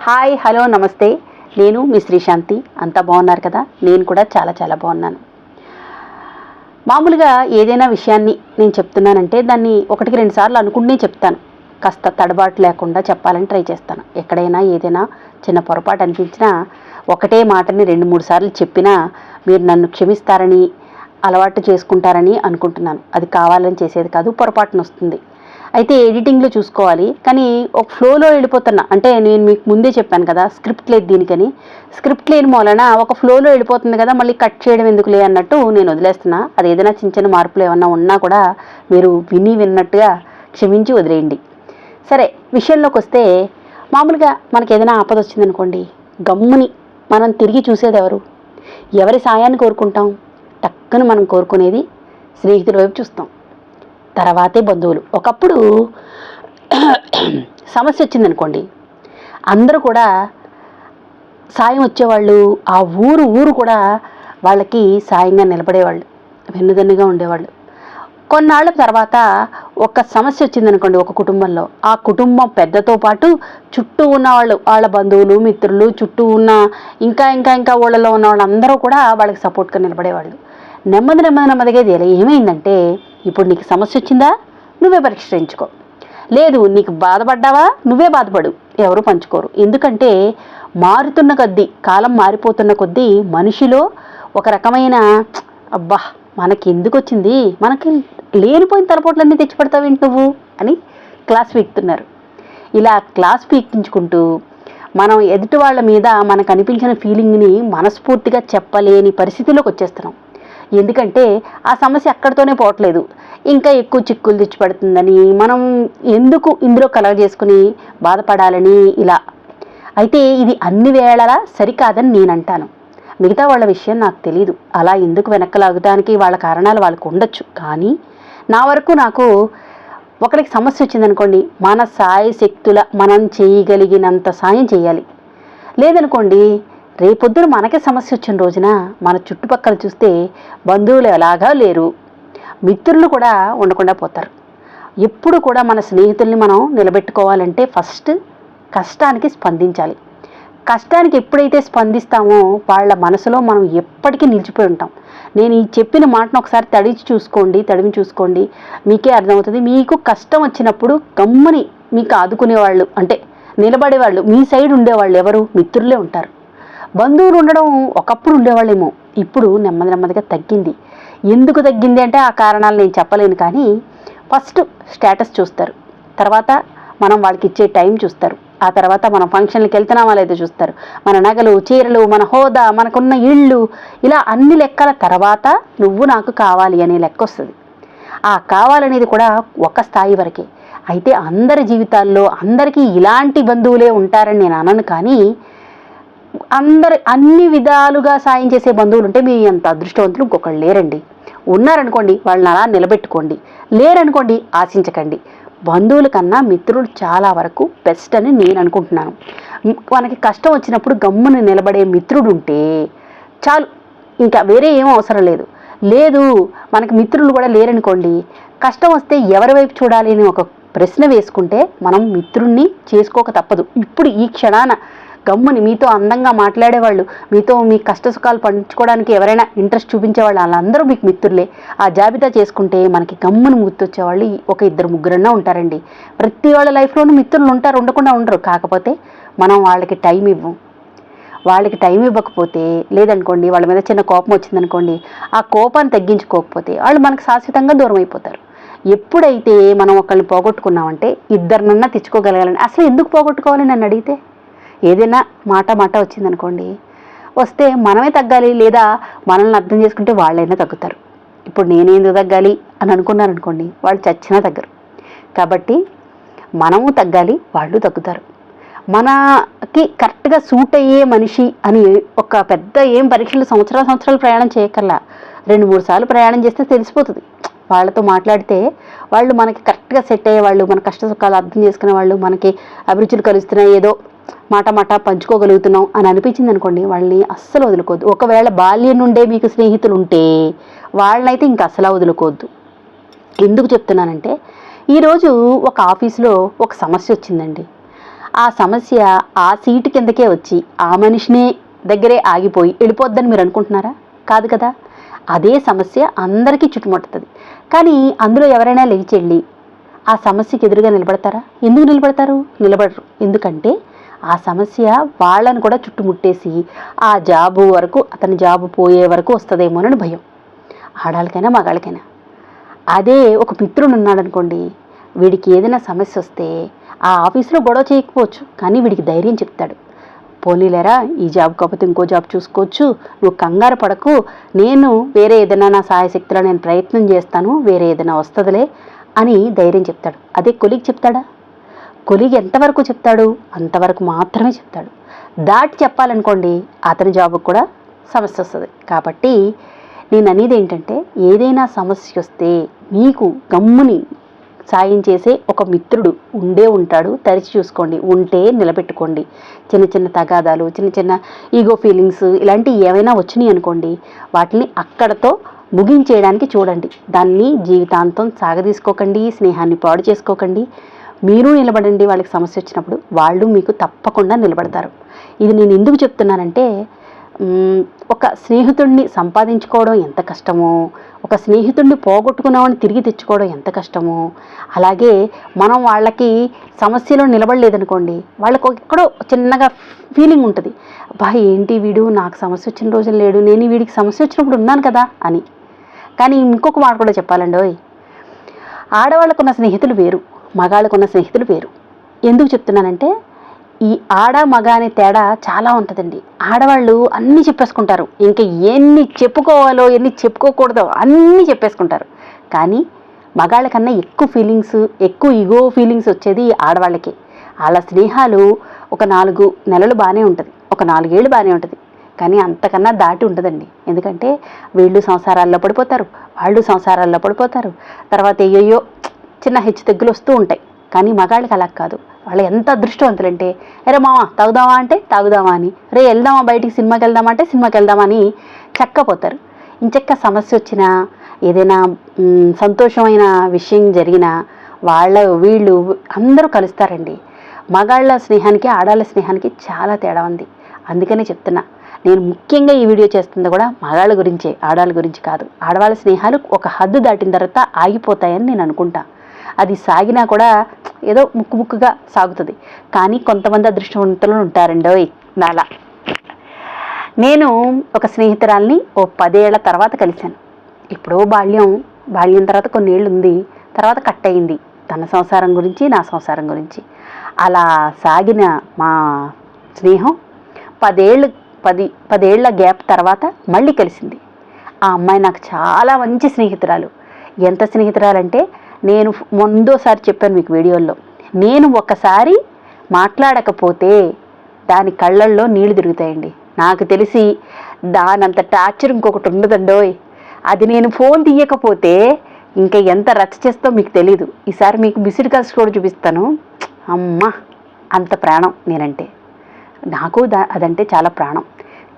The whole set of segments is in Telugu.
హాయ్ హలో నమస్తే. నేను మీ శ్రీశాంతి. అంతా బాగున్నారు కదా? నేను కూడా చాలా చాలా బాగున్నాను. మామూలుగా ఏదైనా విషయాన్ని నేను చెప్తున్నానంటే దాన్ని ఒకటికి రెండు సార్లు అనుకునే చెప్తాను. కాస్త తడబాటు లేకుండా చెప్పాలని ట్రై చేస్తాను. ఎక్కడైనా ఏదైనా చిన్న పొరపాటు అనిపించినా ఒకటే మాటని రెండు మూడు సార్లు చెప్పినా మీరు నన్ను క్షమిస్తారని అలవాటు చేసుకుంటారని అనుకుంటున్నాను. అది కావాలని చేసేది కాదు పొరపాటున వస్తుంది అయితే ఎడిటింగ్లో చూసుకోవాలి. కానీ ఒక ఫ్లోలో వెళ్ళిపోతున్నా. అంటే నేను మీకు ముందే చెప్పాను కదా స్క్రిప్ట్ లేదు దీనికని. స్క్రిప్ట్ లేని మూలన ఒక ఫ్లోలో వెళ్ళిపోతుంది కదా మళ్ళీ కట్ చేయడం ఎందుకు లే అన్నట్టు నేను వదిలేస్తున్నా. అది ఏదైనా చిన్న చిన్న మార్పులు ఏమన్నా ఉన్నా కూడా మీరు విని విన్నట్టుగా క్షమించి వదిలేయండి. సరే విషయంలోకి వస్తే మామూలుగా మనకి ఏదైనా ఆపద వచ్చిందనుకోండి గమ్ముని మనం తిరిగి చూసేది ఎవరు? ఎవరి సాయాన్ని కోరుకుంటాం? టక్కును మనం కోరుకునేది స్నేహితుల వైపు చూస్తాం. తర్వాతే బంధువులు. ఒకప్పుడు సమస్య వచ్చిందనుకోండి అందరూ కూడా సాయం వచ్చేవాళ్ళు ఆ ఊరు ఊరు కూడా వాళ్ళకి సాయంగా నిలబడేవాళ్ళు వెన్నుదన్నుగా ఉండేవాళ్ళు. కొన్నాళ్ళ తర్వాత ఒక సమస్య వచ్చిందనుకోండి ఒక కుటుంబంలో. ఆ కుటుంబం పెద్దతో పాటు చుట్టూ ఉన్న వాళ్ళు వాళ్ళ బంధువులు మిత్రులు చుట్టూ ఉన్న ఇంకా ఇంకా ఇంకా ఊళ్ళలో ఉన్న వాళ్ళందరూ కూడా వాళ్ళకి సపోర్ట్గా నిలబడేవాళ్ళు. నెమ్మది నెమ్మది నెమ్మదిగా ఇది ఏమైందంటే ఇప్పుడు నీకు సమస్య వచ్చిందా? నువ్వే పరిష్కరించుకో లేదు నీకు బాధపడ్డావా? నువ్వే బాధపడు. ఎవరు పంచుకోరు. ఎందుకంటే మారుతున్న కొద్దీ కాలం మారిపోతున్న కొద్దీ మనిషిలో ఒక రకమైన అబ్బా మనకి ఎందుకు వచ్చింది? మనకి లేనిపోయిన తలపోట్లన్నీ తెచ్చిపెడతావేంటి నువ్వు? అని క్లాస్ పీక్తున్నారు ఇలా క్లాస్ పీకించుకుంటూ మనం ఎదుటి వాళ్ళ మీద మనకు అనిపించిన ఫీలింగ్ని మనస్ఫూర్తిగా చెప్పలేని పరిస్థితిలోకి వచ్చేస్తున్నాం. ఎందుకంటే ఆ సమస్య అక్కడితోనే పోవట్లేదు. ఇంకా ఎక్కువ చిక్కులు తెచ్చిపెడుతుందని మనం ఎందుకు ఇందులో కలగ చేసుకుని బాధపడాలని ఇలా. అయితే ఇది అన్ని వేళలా సరికాదని నేను అంటాను మిగతా వాళ్ళ విషయం నాకు తెలియదు అలా ఎందుకు వెనక్కలాగడానికి వాళ్ళ కారణాలు వాళ్ళకు ఉండొచ్చు. కానీ నా వరకు నాకు ఒకరికి సమస్య వచ్చిందనుకోండి మన సాయ శక్తుల మనం చేయగలిగినంత సాయం చేయాలి. లేదనుకోండి రేపొద్దున మనకే సమస్య వచ్చిన రోజున మన చుట్టుపక్కల చూస్తే బంధువులు ఎలాగా లేరు. మిత్రులు కూడా ఉండకుండా పోతారు. ఎప్పుడు కూడా మన స్నేహితుల్ని మనం నిలబెట్టుకోవాలంటే ఫస్ట్ కష్టానికి స్పందించాలి. కష్టానికి ఎప్పుడైతే స్పందిస్తామో వాళ్ళ మనసులో మనం ఎప్పటికీ నిలిచిపోయి ఉంటాం. నేను ఈ చెప్పిన మాటను ఒకసారి తడిచి చూసుకోండి తడిమి చూసుకోండి. మీకే అర్థమవుతుంది. మీకు కష్టం వచ్చినప్పుడు గమ్ముని మీకు ఆదుకునేవాళ్ళు అంటే నిలబడేవాళ్ళు మీ సైడ్ ఉండేవాళ్ళు ఎవరు? మిత్రులే ఉంటారు. బంధువులు ఉండడం ఒకప్పుడు ఉండేవాళ్ళేమో ఇప్పుడు నెమ్మది నెమ్మదిగా తగ్గింది. ఎందుకు తగ్గింది అంటే ఆ కారణాలు నేను చెప్పలేను కానీ ఫస్ట్ స్టేటస్ చూస్తారు. తర్వాత మనం వాళ్ళకి ఇచ్చే టైం చూస్తారు. ఆ తర్వాత మనం ఫంక్షన్లకు వెళ్తున్నామా లేదో చూస్తారు. మన నగలు చీరలు మన హోదా మనకున్న ఇళ్ళు ఇలా అన్ని లెక్కల తర్వాత నువ్వు నాకు కావాలి అనే లెక్క వస్తుంది. ఆ కావాలనేది కూడా ఒక స్థాయి వరకే. అయితే అందరి జీవితాల్లో అందరికీ ఇలాంటి బంధువులే ఉంటారని నేను అనను కానీ అందరు అన్ని విధాలుగా సాయం చేసే బంధువులు ఉంటే మీ అంత అదృష్టవంతులు ఇంకొకళ్ళు లేరండి. ఉన్నారనుకోండి వాళ్ళని అలా నిలబెట్టుకోండి. లేరనుకోండి ఆశించకండి. బంధువుల కన్నా మిత్రులు చాలా వరకు బెస్ట్ అని నేను అనుకుంటున్నాను. మనకి కష్టం వచ్చినప్పుడు గమ్మున నిలబడే మిత్రుడు ఉంటే చాలు. ఇంకా వేరే ఏం అవసరం లేదు. లేదు మనకి మిత్రులు కూడా లేరనుకోండి కష్టం వస్తే ఎవరి వైపు చూడాలి అని ఒక ప్రశ్న వేసుకుంటే మనం మిత్రుణ్ణి చేసుకోక తప్పదు. ఇప్పుడు ఈ క్షణాన గమ్ముని మీతో అందంగా మాట్లాడేవాళ్ళు మీతో మీ కష్ట సుఖాలు పంచుకోవడానికి ఎవరైనా ఇంట్రెస్ట్ చూపించేవాళ్ళు వాళ్ళందరూ మీకు మిత్రులే. ఆ జాబితా చేసుకుంటే మనకి గమ్ముని గుర్తొచ్చేవాళ్ళు ఒక ఇద్దరు ముగ్గురన్నా ఉంటారండి. ప్రతి వాళ్ళ లైఫ్లోనూ మిత్రులు ఉంటారు ఉండకుండా ఉండరు. కాకపోతే మనం వాళ్ళకి టైం ఇవ్వం. వాళ్ళకి టైం ఇవ్వకపోతే లేదనుకోండి వాళ్ళ మీద చిన్న కోపం వచ్చిందనుకోండి ఆ కోపాన్ని తగ్గించుకోకపోతే వాళ్ళు మనకు శాశ్వతంగా దూరం అయిపోతారు. ఎప్పుడైతే మనం ఒకళ్ళని పోగొట్టుకున్నామంటే ఇద్దరినన్నా తెచ్చుకోగలగాలని అసలు ఎందుకు పోగొట్టుకోవాలి నన్ను అడిగితే? ఏదైనా మాట మాట వచ్చిందనుకోండి వస్తే మనమే తగ్గాలి లేదా మనల్ని అర్థం చేసుకుంటే వాళ్ళైనా తగ్గుతారు. ఇప్పుడు నేనేందుకు తగ్గాలి అని అనుకున్నాను అనుకోండి వాళ్ళు చచ్చినా తగ్గరు. కాబట్టి మనము తగ్గాలి వాళ్ళు తగ్గుతారు. మనకి కరెక్ట్గా సూట్ అయ్యే మనిషి అని ఒక పెద్ద ఏం పరీక్షలు సంవత్సరాల సంవత్సరాలు ప్రయాణం చేయకల్లా రెండు మూడు సార్లు ప్రయాణం చేస్తే తెలిసిపోతుంది. వాళ్ళతో మాట్లాడితే వాళ్ళు మనకి కరెక్ట్గా సెట్ అయ్యే వాళ్ళు మన కష్ట సుఖాలు అర్థం చేసుకునే వాళ్ళు మనకి అభిరుచులు కలుస్తున్నాయి ఏదో మాట మాట పంచుకోగలుగుతున్నాం అని అనిపించింది అనుకోండి వాళ్ళని అస్సలు వదులుకోవద్దు. ఒకవేళ బాల్యం నుండే మీకు స్నేహితులు ఉంటే వాళ్ళనైతే ఇంకా అసలు వదులుకోవద్దు. ఎందుకు చెప్తున్నానంటే ఈరోజు ఒక ఆఫీస్లో ఒక సమస్య వచ్చిందండి. ఆ సమస్య ఆ సీటు కిందకే వచ్చి ఆ మనిషినే దగ్గరే ఆగిపోయి వెళ్ళిపోద్దని మీరు అనుకుంటున్నారా? కాదు కదా. అదే సమస్య అందరికీ చుట్టుముట్టుతుంది. కానీ అందులో ఎవరైనా లేచి వెళ్ళి ఆ సమస్యకి ఎదురుగా నిలబడతారా? ఎందుకు నిలబడతారు? నిలబడరు. ఎందుకంటే ఆ సమస్య వాళ్ళని కూడా చుట్టుముట్టేసి ఆ జాబు వరకు అతని జాబు పోయే వరకు వస్తుందేమోనని భయం. ఆడాళ్ళకైనా మగాళ్ళకైనా. అదే ఒక మిత్రుడు ఉన్నాడు అనుకోండి వీడికి ఏదైనా సమస్య వస్తే ఆ ఆఫీస్లో గొడవ చేయకపోవచ్చు కానీ వీడికి ధైర్యం చెప్తాడు. పోనీలేరా ఈ జాబ్ కాకపోతే ఇంకో జాబ్ చూసుకోవచ్చు నువ్వు కంగారు పడకు నేను వేరే ఏదైనా నా సహాయశక్తిలో నేను ప్రయత్నం చేస్తాను వేరే ఏదైనా వస్తుందిలే అని ధైర్యం చెప్తాడు. అదే కొలిగ్ చెప్తాడా? కొలిగి ఎంతవరకు చెప్తాడు? అంతవరకు మాత్రమే చెప్తాడు. దాటి చెప్పాలనుకోండి అతని జాబుకు కూడా సమస్య వస్తుంది. కాబట్టి నేను అనేది ఏంటంటే ఏదైనా సమస్య వస్తే మీకు గమ్ముని సాయం చేసే ఒక మిత్రుడు ఉండే ఉంటాడు. తరిచి చూసుకోండి ఉంటే నిలబెట్టుకోండి. చిన్న చిన్న తగాదాలు చిన్న చిన్న ఈగో ఫీలింగ్స్ ఇలాంటివి ఏమైనా వచ్చినాయి అనుకోండి వాటిని అక్కడతో ముగించేయడానికి చూడండి. దాన్ని జీవితాంతం సాగదీసుకోకండి స్నేహాన్ని పాడు చేసుకోకండి. మీరు నిలబడండి వాళ్ళకి సమస్య వచ్చినప్పుడు వాళ్ళు మీకు తప్పకుండా నిలబడతారు. ఇది నేను ఎందుకు చెప్తున్నానంటే ఒక స్నేహితుడిని సంపాదించుకోవడం ఎంత కష్టమో ఒక స్నేహితుడిని పోగొట్టుకున్నామని తిరిగి తెచ్చుకోవడం ఎంత కష్టమో అలాగే మనం వాళ్ళకి సమస్యలో నిలబడలేదనుకోండి వాళ్ళకు ఎక్కడో చిన్నగా ఫీలింగ్ ఉంటుంది. అబ్బా ఏంటి వీడు? నాకు సమస్య వచ్చిన రోజులు లేడు. నేను వీడికి సమస్య వచ్చినప్పుడు ఉన్నాను కదా అని. కానీ ఇంకొక మాట కూడా చెప్పాలండి ఆడవాళ్ళకున్న స్నేహితులు వేరు. మగాళ్ళకున్న స్నేహితులు వేరు ఎందుకు చెప్తున్నానంటే ఈ ఆడ మగ అనే తేడా చాలా ఉంటుందండి. ఆడవాళ్ళు అన్నీ చెప్పేసుకుంటారు. ఇంకా ఎన్ని చెప్పుకోవాలో ఎన్ని చెప్పుకోకూడదో అన్నీ చెప్పేసుకుంటారు. కానీ మగాళ్ళ కన్నా ఎక్కువ ఫీలింగ్స్ ఎక్కువ ఇగో ఫీలింగ్స్ వచ్చేది ఆడవాళ్ళకి. వాళ్ళ స్నేహాలు ఒక నాలుగు నెలలు బాగానే ఉంటుంది. ఒక నాలుగేళ్ళు బాగానే ఉంటుంది. కానీ అంతకన్నా దాటి ఉంటుందండి ఎందుకంటే వీళ్ళు సంసారాల్లో పడిపోతారు. వాళ్ళు సంసారాల్లో పడిపోతారు. తర్వాత అయ్యయ్యో చిన్న హెచ్చు తెగ్గులు వస్తూ ఉంటాయి. కానీ మగాళ్ళకి అలా కాదు. వాళ్ళు ఎంత అదృష్టవంతులంటే అరే మామ తాగుదామా అంటే తాగుదామా అని రే వెళ్దామా బయటికి సినిమాకి వెళ్దామా అంటే సినిమాకి వెళ్దామని చక్కపోతారు. ఇంచెక్క సమస్య వచ్చినా ఏదైనా సంతోషమైన విషయం జరిగినా వాళ్ళ వీళ్ళు అందరూ కలుస్తారండి. మగాళ్ళ స్నేహానికి ఆడాళ్ళ స్నేహానికి చాలా తేడా ఉంది. అందుకనే చెప్తున్నా. నేను ముఖ్యంగా ఈ వీడియో చేస్తుంది కూడా మగాళ్ళ గురించే ఆడవాళ్ళ గురించి కాదు. ఆడవాళ్ళ స్నేహాలు ఒక హద్దు దాటిన తర్వాత ఆగిపోతాయని నేను అనుకుంటా. అది సాగినా కూడా ఏదో ముక్కు ముక్కుగా సాగుతుంది. కానీ కొంతమంది అదృష్టవంతులు ఉంటారండి. నాలా. నేను ఒక స్నేహితురాల్ని ఓ పదేళ్ళ తర్వాత కలిశాను. ఎప్పుడో బాల్యం బాల్యం తర్వాత కొన్నేళ్ళు ఉంది తర్వాత కట్ అయింది. తన సంసారం గురించి నా సంసారం గురించి. అలా సాగిన మా స్నేహం పదేళ్ళు పది పదేళ్ళ గ్యాప్ తర్వాత మళ్ళీ కలిసింది. ఆ అమ్మాయి నాకు చాలా మంచి స్నేహితురాలు. ఎంత స్నేహితురాలంటే నేను ముందోసారి చెప్పాను మీకు వీడియోల్లో. నేను ఒకసారి మాట్లాడకపోతే దాని కళ్ళల్లో నీళ్ళు తిరుగుతాయండి. నాకు తెలిసి దానంత టార్చర్ ఇంకొకటి ఉండదండోయ్ అది నేను ఫోన్ తీయకపోతే ఇంకా ఎంత రచ్చ చేస్తో మీకు తెలీదు. ఈసారి మీకు బిసిడ్ కాల్స్ కూడా చూపిస్తాను. అమ్మ అంత ప్రాణం నేనంటే. నాకు దా అదంటే చాలా ప్రాణం.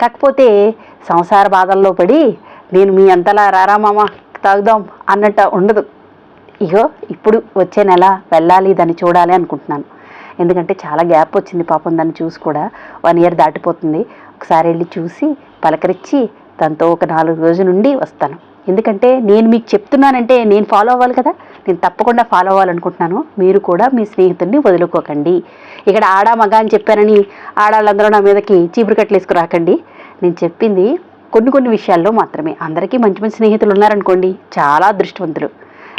కాకపోతే సంసార బాధల్లో పడి నేను మీ అంతలా రారా మామ తాగుదాం అన్నట్టు ఉండదు. ఇగో ఇప్పుడు వచ్చే నెల వెళ్ళాలి దాన్ని చూడాలి అనుకుంటున్నాను. ఎందుకంటే చాలా గ్యాప్ వచ్చింది పాపం దాన్ని చూసి కూడా. వన్ ఇయర్ దాటిపోతుంది. ఒకసారి వెళ్ళి చూసి పలకరించి దాంతో ఒక నాలుగు రోజుల నుండి వస్తాను. ఎందుకంటే నేను మీకు చెప్తున్నానంటే నేను ఫాలో అవ్వాలి కదా. నేను తప్పకుండా ఫాలో అవ్వాలనుకుంటున్నాను మీరు కూడా మీ స్నేహితుడిని వదులుకోకండి. ఇక్కడ ఆడ మగ అని చెప్పానని ఆడాళ్ళందరూ నా మీదకి చీపురు కట్టలు వేసుకురాకండి. నేను చెప్పింది కొన్ని కొన్ని విషయాల్లో మాత్రమే. అందరికీ మంచి మంచి స్నేహితులు ఉన్నారనుకోండి చాలా అదృష్టవంతులు.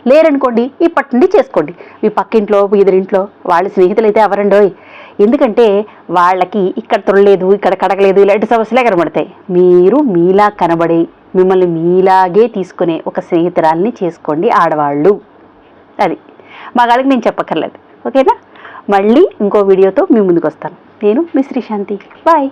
లేరనుకోండి ఇప్పటి నుండి చేసుకోండి. మీ పక్కింట్లో ఎదురింట్లో వాళ్ళ స్నేహితులు అయితే ఎవరండో ఎందుకంటే వాళ్ళకి ఇక్కడ తొడలేదు ఇక్కడ కడగలేదు ఇలాంటి సమస్యలే కనబడతాయి. మీరు మీలా కనబడి మిమ్మల్ని మీలాగే తీసుకునే ఒక స్నేహితురాల్ని చేసుకోండి ఆడవాళ్ళు. అది. మగాళ్ళకి నేను చెప్పక్కర్లేదు. ఓకేనా? మళ్ళీ ఇంకో వీడియోతో మీ ముందుకు వస్తాను నేను మీ శ్రీశాంతి. బాయ్.